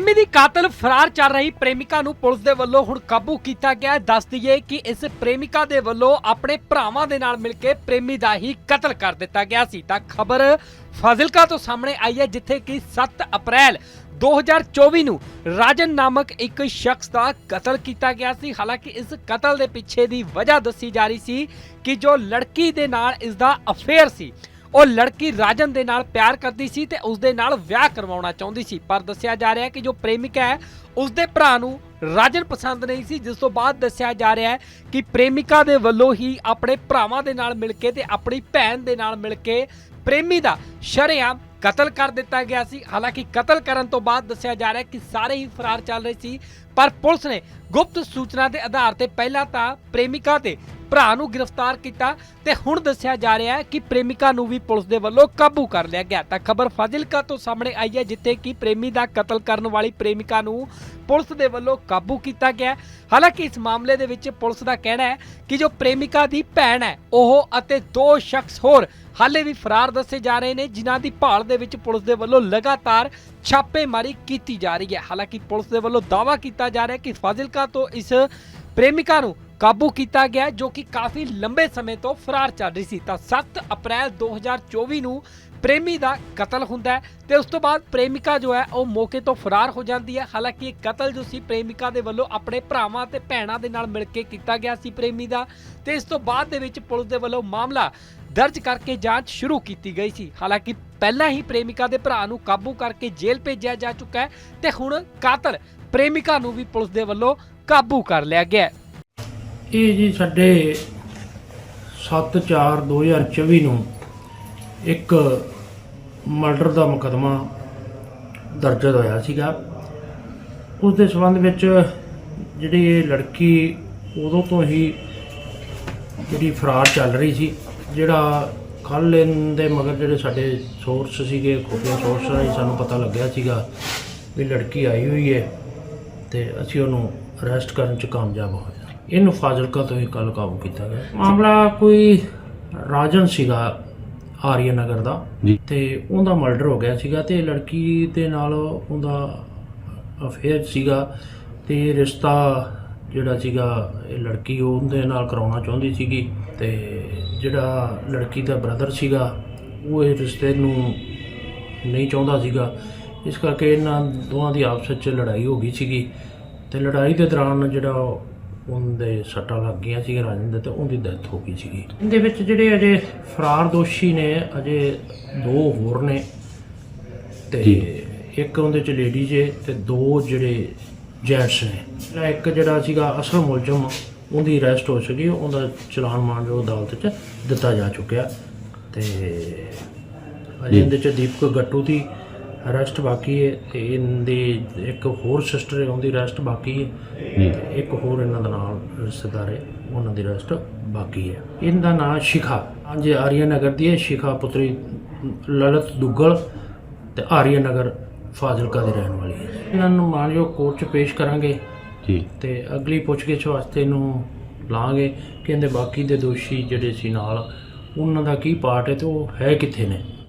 ਪ੍ਰੇਮੀ ਦੀ ਕਾਤਲ ਫਰਾਰ ਚੱਲ ਰਹੀ ਪ੍ਰੇਮਿਕਾ ਨੂੰ ਪੁਲਿਸ ਦੇ ਵੱਲੋਂ ਹੁਣ ਕਾਬੂ ਕੀਤਾ ਗਿਆ ਹੈ। ਦੱਸ ਦਈਏ ਕਿ ਇਸ ਪ੍ਰੇਮਿਕਾ ਦੇ ਵੱਲੋਂ ਆਪਣੇ ਭਰਾਵਾਂ ਦੇ ਨਾਲ ਮਿਲ ਕੇ ਪ੍ਰੇਮੀ ਦਾ ਹੀ ਕਤਲ ਕਰ ਦਿੱਤਾ ਗਿਆ ਸੀ। ਤਾਂ ਖਬਰ ਫਾਜ਼ਿਲਕਾ ਤੋਂ ਸਾਹਮਣੇ ਆਈ ਹੈ, ਜਿੱਥੇ ਕਿ 7 ਅਪ੍ਰੈਲ 2024 ਨੂੰ ਰਾਜਨ ਨਾਮਕ ਇੱਕ ਸ਼ਖਸ ਦਾ ਕਤਲ ਕੀਤਾ ਗਿਆ ਸੀ। ਹਾਲਾਂਕਿ ਇਸ ਕਤਲ ਦੇ ਪਿੱਛੇ ਦੀ ਵਜ੍ਹਾ ਦੱਸੀ ਜਾ ਰਹੀ ਸੀ ਕਿ ਜੋ ਲੜਕੀ ਦੇ ਨਾਲ ਇਸ ਦਾ ਅਫੇਅਰ ਸੀ ਉਹ ਲੜਕੀ ਰਾਜਨ ਦੇ ਨਾਲ ਪਿਆਰ ਕਰਦੀ ਸੀ ਤੇ ਉਸ ਦੇ ਨਾਲ ਵਿਆਹ ਕਰਵਾਉਣਾ ਚਾਹੁੰਦੀ ਸੀ। ਪਰ ਦੱਸਿਆ ਜਾ ਰਿਹਾ ਹੈ ਕਿ ਜੋ ਪ੍ਰੇਮਿਕਾ ਹੈ ਉਸ ਦੇ ਭਰਾ ਨੂੰ ਰਾਜਨ ਪਸੰਦ ਨਹੀਂ ਸੀ। ਜਿਸ ਤੋਂ ਬਾਅਦ ਦੱਸਿਆ ਜਾ ਰਿਹਾ ਹੈ ਕਿ ਪ੍ਰੇਮਿਕਾ ਦੇ ਵੱਲੋਂ ਹੀ ਆਪਣੇ ਭਰਾਵਾਂ ਦੇ ਨਾਲ ਮਿਲ ਕੇ ਤੇ ਆਪਣੀ ਭੈਣ ਦੇ ਨਾਲ ਮਿਲ ਕੇ ਪ੍ਰੇਮੀ ਦਾ ਸ਼ਰੇਆਮ ਕਤਲ ਕਰ ਦਿੱਤਾ ਗਿਆ ਸੀ। ਹਾਲਾਂਕਿ ਕਤਲ ਕਰਨ ਤੋਂ ਬਾਅਦ ਦੱਸਿਆ ਜਾ ਰਿਹਾ ਕਿ ਸਾਰੇ ਹੀ ਫਰਾਰ ਚੱਲ ਰਹੇ ਸੀ। ਪਰ ਪੁਲਿਸ ਨੇ ਗੁਪਤ ਸੂਚਨਾ ਦੇ ਆਧਾਰ ਤੇ ਪਹਿਲਾਂ ਤਾਂ ਪ੍ਰੇਮਿਕਾ ਤੇ ਭਰਾ ਨੂੰ ਗ੍ਰਿਫਤਾਰ ਕੀਤਾ ਤੇ ਹੁਣ ਦੱਸਿਆ ਜਾ ਰਿਹਾ ਹੈ ਕਿ ਪ੍ਰੇਮਿਕਾ ਨੂੰ ਵੀ ਪੁਲਿਸ ਦੇ ਵੱਲੋਂ ਕਾਬੂ ਕਰ ਲਿਆ ਗਿਆ। ਤਾਂ ਖਬਰ ਫਾਜ਼ਿਲਕਾ ਤੋਂ ਸਾਹਮਣੇ ਆਈ ਹੈ, ਜਿੱਥੇ ਕਿ ਪ੍ਰੇਮੀ ਦਾ ਕਤਲ ਕਰਨ ਵਾਲੀ ਪ੍ਰੇਮਿਕਾ ਨੂੰ ਪੁਲਿਸ ਦੇ ਵੱਲੋਂ ਕਾਬੂ ਕੀਤਾ ਗਿਆ। ਹਾਲਾਂਕਿ ਇਸ ਮਾਮਲੇ ਦੇ ਵਿੱਚ ਪੁਲਿਸ ਦਾ ਕਹਿਣਾ ਹੈ ਕਿ ਜੋ ਪ੍ਰੇਮਿਕਾ ਦੀ ਭੈਣ ਹੈ, ਉਹ ਅਤੇ ਦੋ ਸ਼ਖਸ ਹੋਰ ਹਾਲੇ ਵੀ ਫਰਾਰ ਦੱਸੇ ਜਾ ਰਹੇ ਨੇ, ਜਿਨ੍ਹਾਂ ਦੀ ਭਾਲ ਦੇ ਵਿੱਚ ਪੁਲਿਸ ਦੇ ਵੱਲੋਂ ਲਗਾਤਾਰ ਛਾਪੇਮਾਰੀ ਕੀਤੀ ਜਾ ਰਹੀ ਹੈ। ਹਾਲਾਂਕਿ ਪੁਲਿਸ ਦੇ ਵੱਲੋਂ ਦਾਅਵਾ ਕੀਤਾ ਜਾ ਰਿਹਾ ਹੈ ਕਿ ਫਾਜ਼ਿਲਕਾ ਤੋਂ ਇਸ ਪ੍ਰੇਮਿਕਾ ਨੂੰ ਕਾਬੂ ਕੀਤਾ ਗਿਆ ਜੋ ਕਿ ਕਾਫੀ ਲੰਬੇ ਸਮੇਂ ਤੋਂ ਫਰਾਰ ਚੱਲ ਰਹੀ ਸੀ। ਤਾਂ 7 ਅਪ੍ਰੈਲ 2024 ਨੂੰ ਪ੍ਰੇਮੀ ਦਾ ਕਤਲ ਹੁੰਦਾ ਹੈ ਤੇ ਉਸ ਤੋਂ ਬਾਅਦ ਪ੍ਰੇਮਿਕਾ ਜੋ ਹੈ ਉਹ ਮੌਕੇ ਤੋਂ ਫਰਾਰ ਹੋ ਜਾਂਦੀ ਹੈ। ਹਾਲਾਂਕਿ ਇਹ ਕਤਲ ਜੋ ਸੀ ਪ੍ਰੇਮਿਕਾ ਦੇ ਵੱਲੋਂ ਆਪਣੇ ਭਰਾਵਾਂ ਤੇ ਭੈਣਾਂ ਦੇ ਨਾਲ ਮਿਲ ਕੇ ਕੀਤਾ ਗਿਆ ਸੀ ਪ੍ਰੇਮੀ ਦਾ ਤੇ ਇਸ ਤੋਂ ਬਾਅਦ ਦੇ ਵਿੱਚ ਪੁਲਿਸ ਦੇ ਵੱਲੋਂ ਮਾਮਲਾ ਦਰਜ ਕਰਕੇ ਜਾਂਚ ਸ਼ੁਰੂ ਕੀਤੀ ਗਈ ਸੀ। ਹਾਲਾਂਕਿ ਪਹਿਲਾਂ ਹੀ ਪ੍ਰੇਮਿਕਾ ਦੇ ਭਰਾ ਨੂੰ ਕਾਬੂ ਕਰਕੇ ਜੇਲ੍ਹ ਭੇਜਿਆ ਜਾ ਚੁੱਕਾ ਹੈ ਤੇ ਹੁਣ ਕਾਤਲ ਪ੍ਰੇਮਿਕਾ ਨੂੰ ਵੀ ਪੁਲਿਸ ਦੇ ਵੱਲੋਂ ਕਾਬੂ ਕਰ ਲਿਆ ਗਿਆ ਹੈ। ਇਹ ਜੀ ਸਾਡੇ 7/4/2024 ਨੂੰ ਇੱਕ ਮਰਡਰ ਦਾ ਮੁਕਦਮਾ ਦਰਜ ਹੋਇਆ ਸੀਗਾ। ਉਸ ਦੇ ਸੰਬੰਧ ਵਿੱਚ ਜਿਹੜੀ ਇਹ ਲੜਕੀ ਉਦੋਂ ਤੋਂ ਹੀ ਜਿਹੜੀ ਫਰਾਰ ਚੱਲ ਰਹੀ ਸੀ, ਜਿਹੜਾ ਕੱਲ੍ਹ ਦੇ ਮਗਰ ਜਿਹੜੇ ਸਾਡੇ ਸੋਰਸ ਸੀਗੇ ਖੁਫੀਆ ਸੋਰਸ ਰਾਹੀਂ ਸਾਨੂੰ ਪਤਾ ਲੱਗਿਆ ਸੀਗਾ ਵੀ ਲੜਕੀ ਆਈ ਹੋਈ ਹੈ ਤੇ ਅਸੀਂ ਉਹਨੂੰ ਅਰੈਸਟ ਕਰਨ ਚ ਕਾਮਯਾਬ ਹੋਏ। ਇਹਨੂੰ ਫਾਜ਼ਿਲਕਾ ਤੋਂ ਹੀ ਕੱਲ ਕਾਬੂ ਕੀਤਾ ਗਿਆ ਮਾਮਲਾ ਕੋਈ ਰਾਜਨ ਸੀਗਾ ਆਰੀਆ ਨਗਰ ਦਾ। ਤੇ ਉਹਦਾ ਮਰਡਰ ਹੋ ਗਿਆ ਸੀਗਾ ਤੇ ਲੜਕੀ ਦੇ ਨਾਲ ਉਹਦਾ ਅਫੇਅਰ ਸੀਗਾ ਤੇ ਰਿਸ਼ਤਾ ਜਿਹੜਾ ਸੀਗਾ ਇਹ ਲੜਕੀ ਉਹਦੇ ਨਾਲ ਕਰਾਉਣਾ ਚਾਹੁੰਦੀ ਸੀਗੀ ਤੇ ਜਿਹੜਾ ਲੜਕੀ ਦਾ ਬ੍ਰਦਰ ਸੀਗਾ ਉਹ ਇਹ ਰਿਸ਼ਤੇ ਨੂੰ ਨਹੀਂ ਚਾਹੁੰਦਾ ਸੀਗਾ ਇਸ ਕਰਕੇ ਇਹਨਾਂ ਦੋਵਾਂ ਦੀ ਆਪਸ ਵਿੱਚ ਲੜਾਈ ਹੋ ਗਈ ਸੀਗੀ ਤੇ ਲੜਾਈ ਦੇ ਦੌਰਾਨ ਜਿਹੜਾ ਉਹਦੇ ਸੱਟਾਂ ਲੱਗ ਗਈਆਂ ਸੀ ਰਾਜਨ ਦੇ ਤੇ ਉਹਦੀ ਡੈਥ ਹੋ ਗਈ ਸੀਗੀ ਇਹਦੇ ਵਿੱਚ ਜਿਹੜੇ ਅਜੇ ਫਰਾਰ ਦੋਸ਼ੀ ਨੇ ਅਜੇ ਦੋ ਹੋਰ ਨੇ ਤੇ। ਇੱਕ ਉਹਦੇ ਚ ਲੇਡੀ ਜੇ ਤੇ ਦੋ ਜਿਹੜੇ ਜੈਂਟਸ ਨੇ ਜਿਹੜਾ ਇੱਕ ਜਿਹੜਾ ਸੀਗਾ ਅਸਲ ਮੁਲਜ਼ਮ ਉਹਦੀ ਅਰੈਸਟ ਹੋ ਸਕੀ ਉਹਦਾ ਚਲਾਨ ਮਾਨਯੋਗ ਅਦਾਲਤ ਚ ਦਿੱਤਾ ਜਾ ਚੁੱਕਿਆ ਤੇ ਅਜੇ। ਇਹਦੇ ਚ ਦੀਪਕ ਗੱਟੂ ਦੀ ਅਰੈਸਟ ਬਾਕੀ ਹੈ ਤੇ ਇਹਦੀ ਇੱਕ ਹੋਰ ਸਿਸਟਰ ਹੈ ਉਹਦੀ ਅਰੈਸਟ ਬਾਕੀ ਹੈ ਤੇ ਇੱਕ ਹੋਰ ਇਹਨਾਂ ਦਾ ਨਾਮ ਰਿਸ਼ਤੇਦਾਰ ਹੈ ਉਹਨਾਂ ਦੀ ਅਰੈਸਟ ਬਾਕੀ ਹੈ। ਇਹਦਾ ਨਾਮ ਸ਼ਿਖਾ। ਅੱਜ ਆਰੀਆ ਨਗਰ ਦੀ ਹੈ ਸ਼ਿਖਾ ਪੁੱਤਰੀ ਲਲਿਤ ਦੁੱਗਲ ਤੇ ਆਰੀਆ ਨਗਰ ਫਾਜ਼ਿਲਕਾ ਦੀ ਰਹਿਣ ਵਾਲੀ ਹੈ। ਇਹਨਾਂ ਨੂੰ ਮਾਨਯੋਗ ਕੋਰਟ 'ਚ ਪੇਸ਼ ਕਰਾਂਗੇ ਜੀ। ਤੇ ਅਗਲੀ ਪੁੱਛਗਿੱਛ ਵਾਸਤੇ ਇਹਨੂੰ ਲਾਂਗੇ ਕਿ ਇਹਦੇ ਬਾਕੀ ਦੇ ਦੋਸ਼ੀ ਜਿਹੜੇ ਸੀ ਨਾਲ ਉਹਨਾਂ ਦਾ ਕੀ ਪਾਰਟ ਹੈ ਤੇ ਉਹ ਹੈ ਕਿੱਥੇ ਨੇ?